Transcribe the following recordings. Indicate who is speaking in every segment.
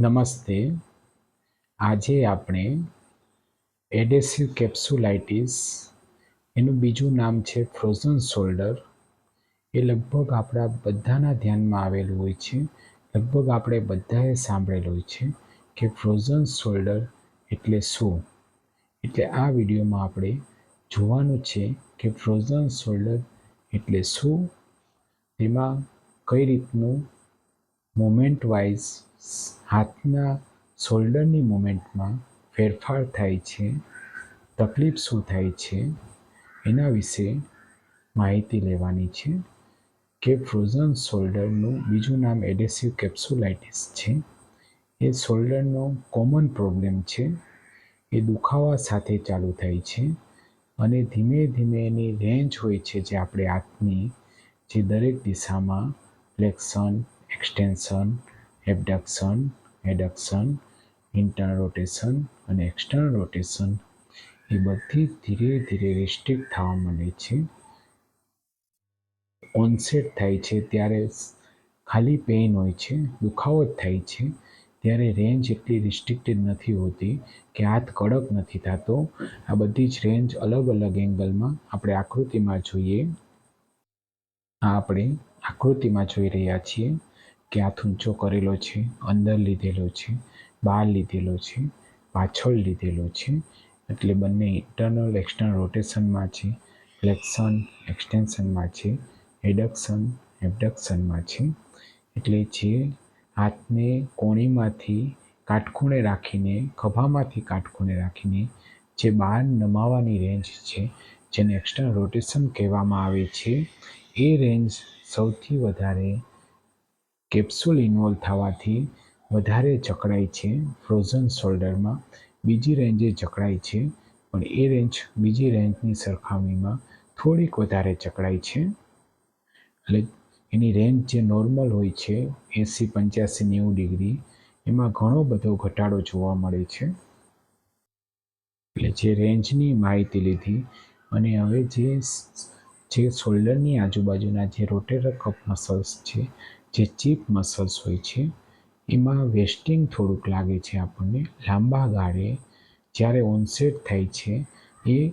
Speaker 1: નમસ્તે. આજે આપણે એડેસિવ કેપ્સ્યુલાઇટિસ, એનું બીજું નામ છે ફ્રોઝન શોલ્ડર. એ લગભગ આપણા બધાના ધ્યાનમાં આવેલું હોય છે. લગભગ આપણે બધાએ સાંભળેલું હોય છે કે ફ્રોઝન શોલ્ડર એટલે શું? એટલે આ વિડીયોમાં આપણે જોવાનું છે કે ફ્રોઝન શોલ્ડર એટલે શું? તેમાં કઈ રીતનું મોમેન્ટ વાઇઝ હાથના શોલ્ડરની મુમેન્ટમાં ફેરફાર થાય છે, તકલીફ શું થાય છે, એના વિશે માહિતી લેવાની છે કે ફ્રોઝન શોલ્ડરનું બીજું નામ એડેસિવ કેપ્સ્યુલાઇટિસ છે. એ શોલ્ડરનો કોમન પ્રોબ્લેમ છે, એ દુખાવા સાથે ચાલુ થાય છે અને ધીમે ધીમે એની રેન્જ હોય છે જે આપણે હાથની જે દરેક દિશામાં flexion extension abduction, adduction internal rotation અને એક્સટર્નલ રોટેશન એ બધી ધીરે ધીરે રિસ્ટ્રિક્ટ થવા માંડે છે. ઓનસેટ થાય છે ત્યારે ખાલી પેઇન હોય છે, દુખાવો જ થાય છે, ત્યારે રેન્જ એટલી રિસ્ટ્રિક્ટેડ નથી હોતી કે હાથ કડક નથી થતો. આ બધી જ રેન્જ અલગ અલગ એંગલમાં આપણે આકૃતિમાં જોઈએ. આ આપણે આકૃતિમાં જોઈ રહ્યા છીએ. કે હાથ ઊંચો કરેલો છે? અંદર લીધેલો છે, બહાર લીધેલો છે, પાછળ લીધેલો છે. એટલે બંને ઇન્ટરનલ એક્સટર્નલ રોટેશનમાં છે ફ્લેક્શન એક્સટેન્શનમાં છે એડક્શન એબડક્શનમાં છે. એટલે જે હાથને કોણીમાંથી કાટખૂણે રાખીને, ખભામાંથી કાટખૂણે રાખીને જે બહાર નમાવાની રેન્જ છે, જેને એક્સટર્નલ રોટેશન કહેવામાં આવે છે, એ રેન્જ સૌથી વધારે કેપ્સ્યુલ ઇન્વોલ્વ થવાથી વધારે જકડાય છે. ફ્રોઝન શોલ્ડરમાં બીજી રેન્જે જકડાય છે, પણ એ રેન્જ બીજી રેન્જની સરખામણીમાં થોડીક વધારે જકડાય છે. એટલે એની રેન્જ જે નોર્મલ હોય છે, એંસી પંચ્યાસી નેવું ડિગ્રી, એમાં ઘણો બધો ઘટાડો જોવા મળે છે. એટલે જે રેન્જની માહિતી લીધી અને હવે જે જે શોલ્ડરની આજુબાજુના જે રોટેટર કપ મસલ્સ છે જે ચીપ મસલ્સ હોય છે, એમાં વેસ્ટિંગ થોડુંક લાગે છે આપણને. લાંબા ગાળે જ્યારે ઓનસેટ થાય છે, એ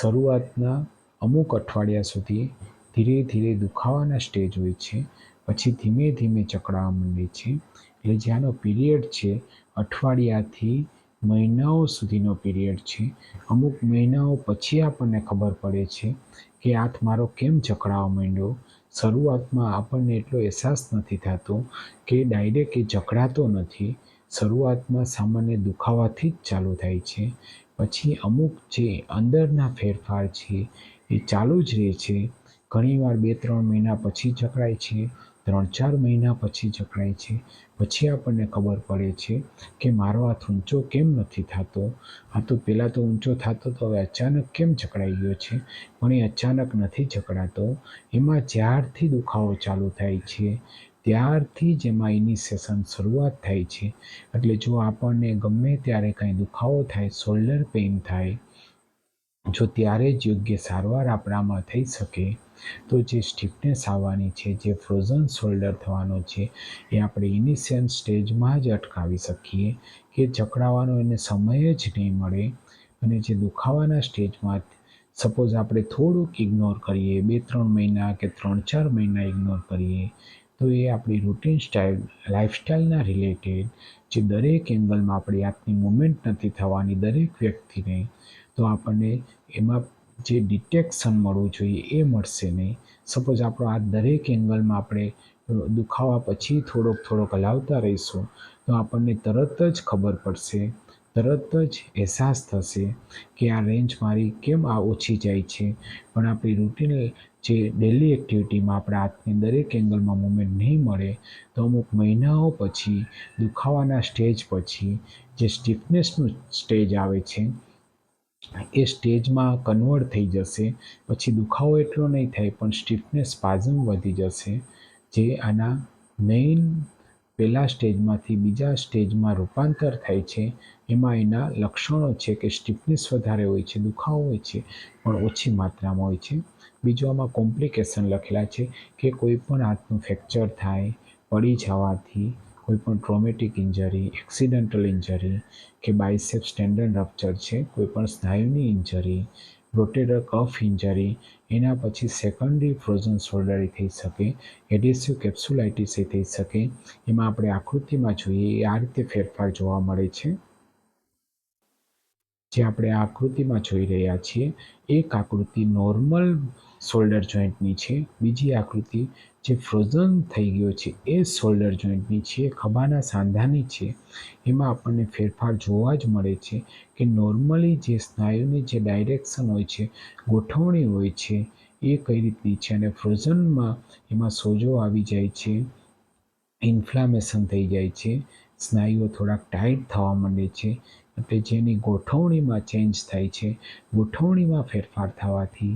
Speaker 1: શરૂઆતના અમુક અઠવાડિયા સુધી ધીરે ધીરે દુખાવાના સ્ટેજ હોય છે, પછી ધીમે ધીમે ચકડાવા માંડે છે. એટલે જ્યાંનો પીરિયડ છે, અઠવાડિયાથી મહિનાઓ સુધીનો પીરિયડ છે. અમુક મહિનાઓ પછી આપણને ખબર પડે છે કે હાથ મારો કેમ ચકડાવા માંડ્યો? શરૂઆતમાં આપણને એટલો અહેસાસ નથી થતો કે ડાયરેક્ટ એ જકડાતો નથી. શરૂઆતમાં સામાન્ય દુખાવાથી જ ચાલુ થાય છે. પછી અમુક જે અંદરના ફેરફાર છે એ ચાલુ જ રહે છે. ઘણીવાર બે ત્રણ મહિના પછી જકડાય છે. ત્રણ ચાર મહિના પછી જકડાય છે. પછી આપણને ખબર પડે છે કે મારો હાથ ઊંચો કેમ નથી થતો? આ તો પહેલાં તો ઊંચો થતો તો હવે અચાનક કેમ જકડાઈ ગયો છે? પણ એ અચાનક નથી જકડાતો. એમાં જ્યારથી દુખાવો ચાલુ થાય છે, ત્યારથી જ એમાં ઇનિશિએશન શરૂઆત થાય છે. એટલે જો આપણને ગમે ત્યારે કાંઈ દુખાવો થાય શોલ્ડર પેઇન થાય, જો ત્યારે જ યોગ્ય સારવાર આપણામાં થઈ શકે તો જે સ્ટીફનેસ આવવાની છે, જે ફ્રોઝન શોલ્ડર થવાનો છે, એ આપણે ઇનિશિયલ સ્ટેજમાં જ અટકાવી શકીએ. કે જકડાવાનો એને સમય જ નહીં મળે અને જે દુખાવાના સ્ટેજમાં સપોઝ આપણે થોડુંક ઇગ્નોર કરીએ, બે, ત્રણ મહિના કે ત્રણ, ચાર મહિના ઇગ્નોર કરીએ, તો એ આપણી રૂટીન સ્ટાઇલ લાઈફસ્ટાઈલના રિલેટેડ જે દરેક એંગલમાં આપણી હાથની મુવમેન્ટ નથી થવાની, દરેક વ્યક્તિને, તો આપણને એમાં જે ડિટેક્શન મળવું જોઈએ એ મળશે નહીં. સપોઝ આપણો આ દરેક એંગલમાં આપણે દુખાવા પછી થોડોક થોડોક હલાવતા રહીશું, તો આપણને તરત જ ખબર પડશે, તરત જ અહેસાસ થશે કે આ રેન્જ મારી કેમ આ ઓછી જાય છે. પણ આપણી રૂટીન જે ડેલી એક્ટિવિટીમાં આપણા હાથની દરેક એંગલમાં મુમેન્ટ નહીં મળે, તો અમુક મહિનાઓ પછી, દુખાવાના સ્ટેજ પછી જે સ્ટીફનેસનું સ્ટેજ આવે છે એ સ્ટેજમાં કન્વર્ટ થઈ જશે. પછી દુખાવો એટલો નહીં થાય, પણ સ્ટીફનેસ સ્પાઝમ વધી જશે. જે આના મેઇન પહેલા સ્ટેજમાંથી બીજા સ્ટેજમાં રૂપાંતર થાય છે. એમાં એના લક્ષણો છે કે સ્ટીફનેસ વધારે હોય છે, દુખાવો હોય છે, પણ ઓછી માત્રામાં હોય છે. બીજું આમાં કોમ્પ્લિકેશન લખેલા છે કે કોઈ પણ હાથનું ફ્રેક્ચર થાય, પડી જવાથી કોઈ પણ ટ્રોમેટિક ઇન્જરી એક્સિડન્ટલ ઇન્જરી કે બાયસેપ સ્ટેન્ડર્ડ રપ્ચર છે કોઈ પણ સ્નાયુની ઇન્જરી રોટેટર કફ ઇન્જરી એના પછી સેકન્ડરી ફ્રોઝન શોલ્ડર થઈ શકે એડેસિવ કેપ્સ્યુલાઇટિસ એ થઈ શકે, એમાં આપણે આકૃતિમાં જોઈએ આ રીતે ફેરફાર જોવા મળે છે. જે આપણે આ આકૃતિમાં જોઈ રહ્યા છીએ, એક આકૃતિ નોર્મલ શોલ્ડર જોઈન્ટની છે, બીજી આકૃતિ જે ફ્રોઝન થઈ ગયો છે, એ શોલ્ડર જોઈન્ટની છે, ખભાના સાંધાની છે, એમાં આપણને ફેરફાર જોવા જ મળે છે કે નોર્મલી જે સ્નાયુની જે ડાયરેક્શન હોય છે, ગોઠવણી હોય છે, એ કઈ રીતની છે અને ફ્રોઝનમાં એમાં સોજો આવી જાય છે ઇન્ફ્લામેશન થઈ જાય છે, સ્નાયુઓ થોડાક ટાઈટ થવા માંડે છે, એટલે જેની ગોઠવણીમાં ચેન્જ થાય છે, ગોઠવણીમાં ફેરફાર થવાથી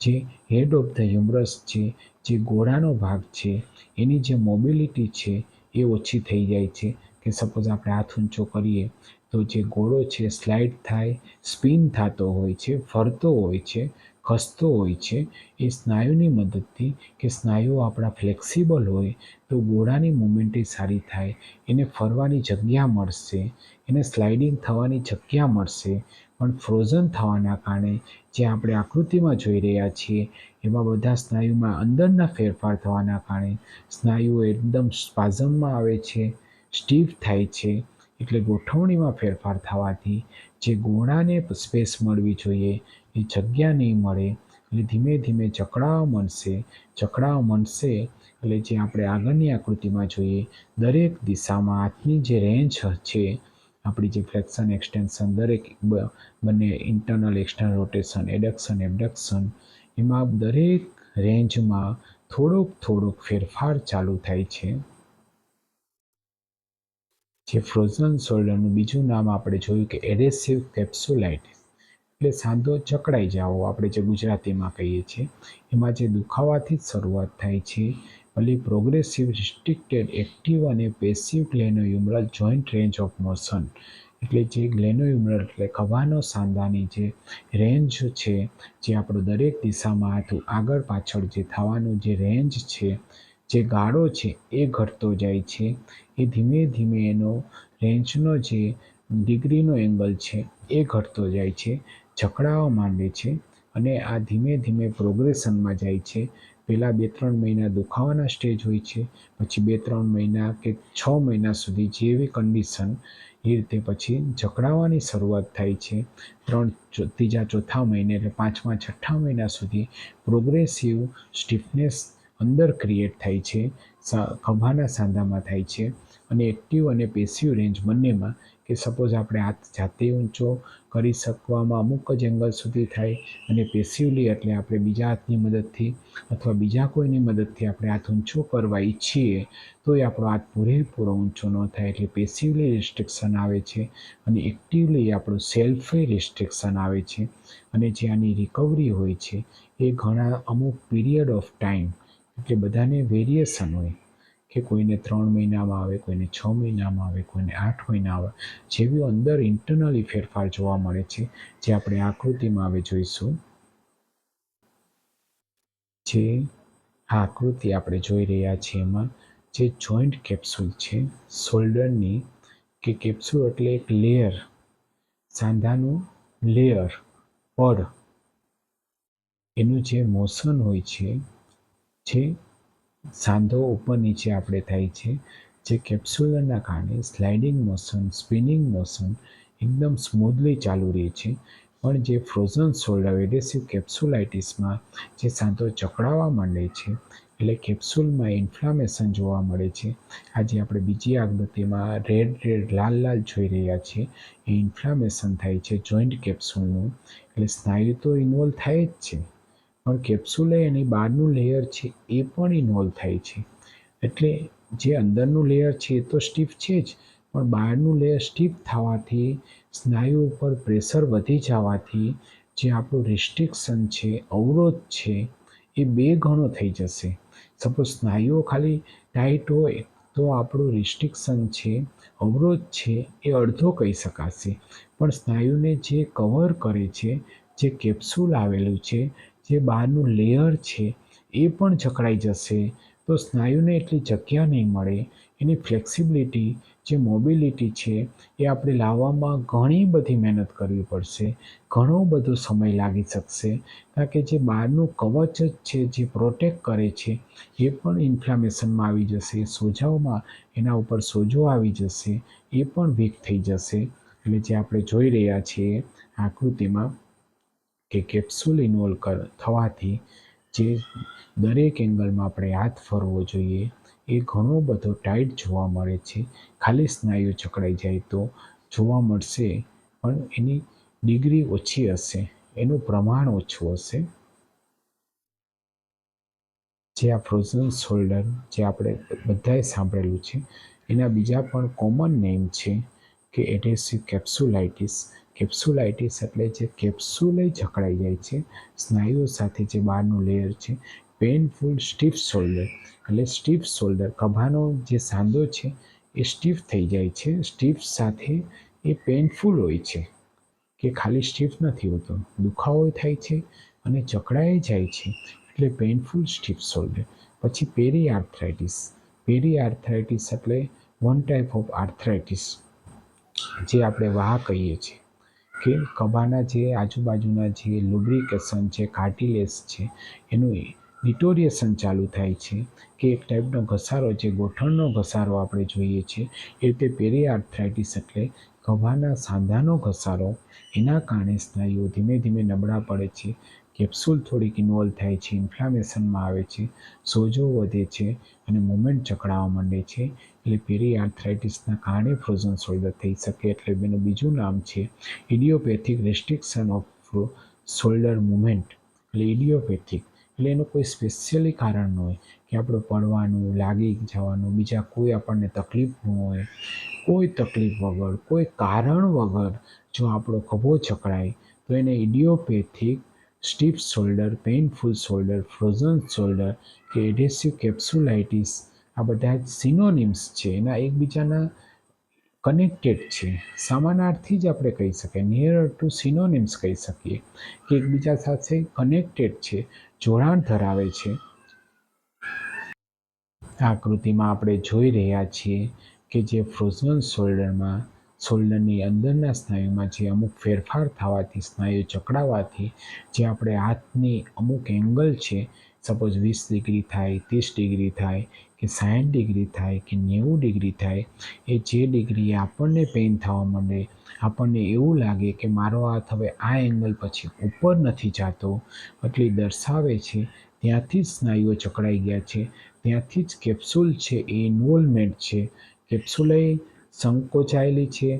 Speaker 1: જે હેડ ઓફ ધ હ્યુમરસ છે, જે ગોળાનો ભાગ છે, એની જે મોબિલિટી છે એ ઓછી થઈ જાય છે. કે સપોઝ આપણે હાથ ઊંચો કરીએ, તો જે ગોળો છે સ્લાઇડ થાય સ્પિન થતો હોય છે, ફરતો હોય છે, ખસતો હોય છે, એ સ્નાયુની મદદથી કે સ્નાયુઓ આપણા ફ્લેક્સિબલ હોય, તો ગોળાની મુવમેન્ટ સારી થાય, એને ફરવાની જગ્યા મળશે, એને સ્લાઇડિંગ થવાની જગ્યા મળશે, પણ ફ્રોઝન થવાના કારણે જે આપણે આકૃતિમાં જોઈ રહ્યા છીએ, એમાં બધા સ્નાયુમાં અંદરના ફેરફાર થવાના કારણે સ્નાયુઓ એકદમ સ્પાઝમમાં આવે છે, સ્ટીફ થાય છે, એટલે ગોઠવણીમાં ફેરફાર થવાથી જે ગોળાને સ્પેસ મળવી જોઈએ, એ જગ્યા નહીં મળે, એટલે ધીમે ધીમે જકડાવા મળશે જકડાવા મળશે, એટલે જે આપણે આગળની આકૃતિમાં જોઈએ, દરેક દિશામાં હાથની જે રેન્જ છે આપણી જે ફ્લેક્શન એક્સટેન્શન દરેક બંને internal external rotation adduction abduction એમાં દરેક રેન્જમાં થોડોક થોડોક ફેરફાર ચાલુ થાય છે. જે ફ્રોઝન શોલ્ડરનું બીજું નામ આપણે જોયું કે એડેસિવ કેપ્સ્યુલાઇટિસ એટલે સાંધો ચકડાઈ જાઓ, આપણે જે ગુજરાતીમાં કહીએ છીએ. એમાં જે દુખાવાથી જ શરૂઆત થાય છે. ભલે પ્રોગ્રેસિવ રિસ્ટ્રિક્ટેડ એક્ટિવ અને passive glenohumeral joint range of motion એટલે જે ગ્લેનોયુમરલ એટલે ખભાનો સાંધાની જે રેન્જ છે, જે આપણો દરેક દિશામાં હાથ આગળ પાછળ જે થવાનું જે રેન્જ છે, જે ગાળો છે, એ ઘટતો જાય છે. એ ધીમે ધીમે એનો રેન્જનો જે ડિગ્રીનો એંગલ છે, એ ઘટતો જાય છે, જકડાવા માંડે છે અને આ ધીમે ધીમે પ્રોગ્રેશનમાં જાય છે. પહેલાં બે ત્રણ મહિના દુખાવાના સ્ટેજ હોય છે, પછી બે ત્રણ મહિના કે છ મહિના સુધી જેવી કન્ડિશન એ રીતે પછી જકડાવાની શરૂઆત થાય છે. ત્રણ ત્રીજા ચોથા મહિને એટલે પાંચમા છઠ્ઠા મહિના સુધી પ્રોગ્રેસિવ સ્ટીફનેસ અંદર ક્રિએટ થાય છે ખભાના સાંધામાં થાય છે. અને એક્ટિવ અને પેસિવ રેન્જ બંનેમાં કે સપોઝ આપણે હાથ જાતે ઊંચો કરી શકવામાં અમુક જ એંગલ સુધી થાય અને પેસિવલી એટલે આપણે બીજા હાથની મદદથી અથવા બીજા કોઈની મદદથી આપણે હાથ ઊંચો કરવા ઈચ્છીએ તો એ આપણો હાથ પૂરેપૂરો ઊંચો ન થાય એટલે પેસિવલી રિસ્ટ્રિક્શન આવે છે અને એક્ટિવલી આપણું સેલ્ફ રિસ્ટ્રિક્શન આવે છે. અને જે આની રિકવરી હોય છે એ ઘણા અમુક પીરિયડ ઓફ ટાઈમ એટલે બધાને વેરિએશન હોય. કે કોઈને ત્રણ મહિનામાં આવે, કોઈને છ મહિનામાં આવે, કોઈને આઠ મહિના આવે, જેવી અંદર ઇન્ટરનલી ફેરફાર જોવા મળે છે, જે આપણે આકૃતિમાં હવે જોઈશું. જે આકૃતિ આપણે જોઈ રહ્યા છીએ એમાં જે જોઈન્ટ કેપ્સ્યુલ છે શોલ્ડરની કે કેપ્સ્યુલ એટલે એક લેયર સાંધાનું લેયર પડ એનું જે મોશન હોય છે, જે સાંધો ઉપર નીચે આપણે થાય છે, જે કેપ્સ્યુલરના કારણે સ્લાઇડિંગ મોશન સ્પિનિંગ મોશન એકદમ સ્મૂધલી ચાલુ રહે છે. પણ જે ફ્રોઝન શોલ્ડર એડેસિવ કેપ્સ્યુલાઇટિસમાં જે સાંધો ચકડાવા માંડે છે, એટલે કેપ્સ્યુલમાં ઇન્ફ્લામેશન જોવા મળે છે. આજે આપણે બીજી આકૃતિમાં રેડ રેડ લાલ લાલ જોઈ રહ્યા છીએ. એ ઇન્ફ્લામેશન થાય છે જોઈન્ટ કેપ્સ્યુલનું એટલે સ્નાયુ તો ઇન્વોલ્વ થાય જ છે. પણ કેપ્સ્યુલે એની બહારનું લેયર છે, એ પણ ઇન્વોલ્વ થાય છે. એટલે જે અંદરનું લેયર છે, એ તો સ્ટીફ છે જ, પણ બહારનું લેયર સ્ટીફ થવાથી, સ્નાયુ ઉપર પ્રેશર વધી જવાથી, જે આપણું રિસ્ટ્રિક્શન છે, અવરોધ છે, એ બે ગણો થઈ જશે. સપોઝ સ્નાયુઓ ખાલી ટાઈટ હોય, તો આપણું રિસ્ટ્રિક્શન છે, અવરોધ છે, એ અડધો કહી શકાશે. પણ સ્નાયુને જે કવર કરે છે, જે કેપ્સ્યુલ આવેલું છે જે બહારનું લેયર છે, એ પણ જકડાઈ જશે. તો સ્નાયુને એટલી જગ્યા નહીં મળે. એની ફ્લેક્સિબિલિટી જે મોબિલિટી છે, એ આપણે લાવવામાં ઘણી બધી મહેનત કરવી પડશે. ઘણો બધો સમય લાગી શકશે. કારણ કે જે બહારનું કવચ જ છે, જે પ્રોટેક્ટ કરે છે, એ પણ ઇન્ફ્લામેશનમાં આવી જશે. સોજાઓમાં એના ઉપર સોજો આવી જશે. એ પણ વીક થઈ જશે. એટલે જે આપણે જોઈ રહ્યા છીએ આકૃતિમાં કે કેપ્સ્યુલ ઇન્વોલ્વ કર, થવાથી જે દરેક એંગલમાં આપણે હાથ ફરવો જોઈએ, એ ઘણો બધો ટાઈટ જોવા મળે છે. ખાલી સ્નાયુ ચકડાઈ જાય તો જોવા મળશે, પણ એની ડિગ્રી ઓછી હશે, એનું પ્રમાણ ઓછું હશે. જે આ ફ્રોઝન શોલ્ડર જે આપણે બધાએ સાંભળેલું છે, એના બીજા પણ કોમન નેમ છે, કે એડેસિવ કેપ્સ્યુલાઇટિસ કેપ્સ્યુલાઇટિસ એટલે જે કેપ્સ્યુલે જકડાઈ જાય છે. સ્નાયુઓ સાથે જે બહારનું લેયર છે પેઇનફુલ સ્ટીફ શોલ્ડર એટલે સ્ટીફ શોલ્ડર ખભાનો જે સાંધો છે, એ સ્ટીફ થઈ જાય છે. સ્ટીફ સાથે એ પેઇનફુલ હોય છે. કે ખાલી સ્ટીફ નથી હોતો. દુખાવો થાય છે અને જકડાઈ જાય છે. એટલે પેઇનફુલ સ્ટીફ શોલ્ડર પછી પેરી આર્થરાઇટિસ પેરી આર્થરાઇટિસ એટલે વન ટાઈપ ઓફ આર્થરાઇટિસ જે આપણે વાહ કહીએ છીએ. કે કબાના જે આજુબાજુના જે લુબ્રિકેશન છે કાર્ટિલેસ છે, એનું ડિટોરિએશન ચાલુ થાય છે કે એક ટાઈપનો ઘસારો જે ગોઠણનો ઘસારો આપણે જોઈએ છીએ, એ રીતે પેરી આર્થરાઇટિસ એટલે કભાના સાંધાનો ઘસારો, એના કારણે સ્નાયુઓ ધીમે ધીમે નબળા પડે છે કેપ્સ્યુલ થોડીક ઇન્વોલ્વ થાય છે ઇન્ફ્લામેશનમાં આવે છે, સોજો વધે છે અને મુમેન્ટ ચકડાવા માંડે છે એટલે પેરી આર્થરાઇટિસના કારણે ફ્રોઝન શોલ્ડર થઈ શકે એટલે એનું બીજું નામ છે idiopathic restriction of shoulder movement એટલે ઇડિયોપેથિક એટલે એનું કોઈ સ્પેશિયલી કારણ ન હોય કે આપણે પડવાનું, લાગી જવાનું, બીજા કોઈ આપણને તકલીફ ન હોય, કોઈ તકલીફ વગર, કોઈ કારણ વગર જો આપણો ખભો ચકડાય તો એને idiopathic stiff shoulder painful shoulder frozen shoulder કે એડેસિવ કેપ્સ્યુલાઇટિસ આ બધા સિનોનિમ્સ છે. એના એકબીજાના કનેક્ટેડ છે. સમાનાર્થી જ આપણે કહી શકીએ નિયર ટુ સિનોનિમ્સ કહી શકીએ કે એકબીજા સાથે કનેક્ટેડ છે, જોડાણ ધરાવે છે. આકૃતિમાં આપણે જોઈ રહ્યા છીએ કે જે ફ્રોઝન શોલ્ડરમાં શોલ્ડરની અંદરના સ્નાયુમાં જે અમુક ફેરફાર થવાથી, સ્નાયુ ચકડાવાથી, જે આપણે હાથની અમુક એંગલ છે સપોઝ વીસ ડિગ્રી થાય, ત્રીસ ડિગ્રી થાય કે સાઠ ડિગ્રી થાય કે નેવું ડિગ્રી થાય, એ જે ડિગ્રીએ આપણને પેઇન થવા માંડે, આપણને એવું લાગે કે મારો હાથ હવે આ એંગલ પછી ઉપર નથી જતો, એટલે દર્શાવે છે ત્યાંથી જ સ્નાયુઓ ચકડાઈ ગયા છે, ત્યાંથી જ કેપ્સ્યુલ છે એ ઇન્વોલ્વમેન્ટ છે કેપ્સ્યુલે સંકોચાયેલી છે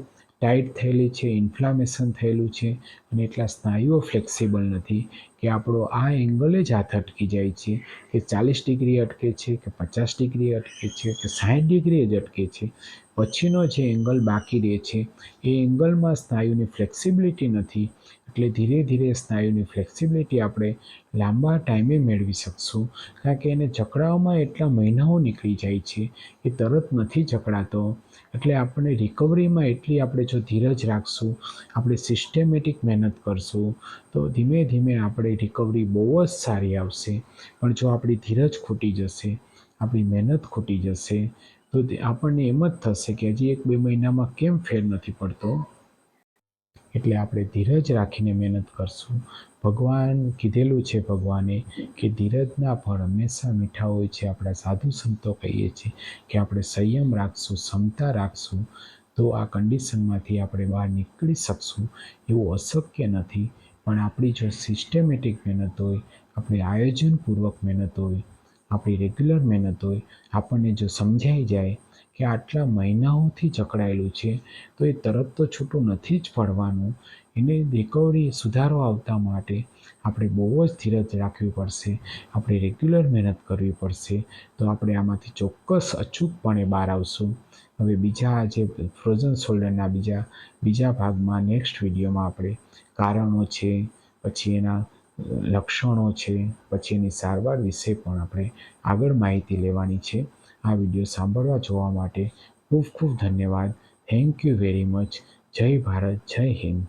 Speaker 1: ટાઈટ થયેલી છે, ઇન્ફ્લામેશન થયેલું છે અને એટલા સ્નાયુઓ ફ્લેક્સિબલ નથી કે આપણો આ એંગલે જ હાથ અટકી જાય છે, કે ચાલીસ ડિગ્રી અટકે છે, કે પચાસ ડિગ્રી અટકે છે, કે સાઠ ડિગ્રી જ અટકે છે. પછીનો જે એંગલ બાકી રહે છે, એ એંગલમાં સ્નાયુની ફ્લેક્સિબિલિટી નથી એટલે ધીરે ધીરે સ્નાયુની ફ્લેક્સિબિલિટી આપણે લાંબા ટાઈમે મેળવી શકશું. કારણ કે એને જકડાવવામાં એટલા મહિનાઓ નીકળી જાય છે એ તરત નથી જકડાતો. એટલે આપણે રિકવરીમાં એટલી આપણે જો ધીરજ રાખશું, આપણે સિસ્ટેમેટિક મહેનત કરશું, તો ધીમે ધીમે આપણે રિકવરી બહુ જ સારી આવશે. પણ જો આપણી ધીરજ ખૂટી જશે, આપણી મહેનત ખૂટી જશે તો આપણને એમ જ થશે કે હજી એક બે મહિનામાં કેમ ફેર નથી પડતો? એટલે આપણે ધીરજ રાખીને મહેનત કરશું. ભગવાન કીધેલું છે ભગવાને કે ધીરજના ફળ હંમેશા મીઠા હોય છે. આપણા સાધુ સંતો કહીએ છીએ કે આપણે સંયમ રાખશું, ક્ષમતા રાખશું, તો આ કન્ડિશનમાંથી આપણે બહાર નીકળી શકશું એવું અશક્ય નથી. પણ આપણી જો સિસ્ટેમેટિક મહેનત હોય, આપણી આયોજનપૂર્વક મહેનત હોય, આપણી રેગ્યુલર મહેનત હોય, આપણને જો સમજાઈ જાય કે આટલા મહિનાઓથી જકડાયેલું છે, તો એ તરત તો છૂટું નથી જ પડવાનું. એને રિકવરી સુધારો આવતા માટે આપણે બહુ જ ધીરજ રાખવી પડશે. આપણે રેગ્યુલર મહેનત કરવી પડશે. તો આપણે આમાંથી ચોક્કસ અચૂકપણે બહાર આવશું. હવે બીજા જે ફ્રોઝન શોલ્ડરના બીજા બીજા ભાગમાં નેક્સ્ટ વિડીયોમાં આપણે કારણો છે, પછી એના લક્ષણો છે, પછી એની સારવાર વિશે પણ આપણે આગળ માહિતી લેવાની છે. આ વીડિયો સાંભળવા જોવા માટે ખૂબ ખૂબ ધન્યવાદ. થેન્ક યુ વેરી મચ જય ભારત, જય હિન્દ.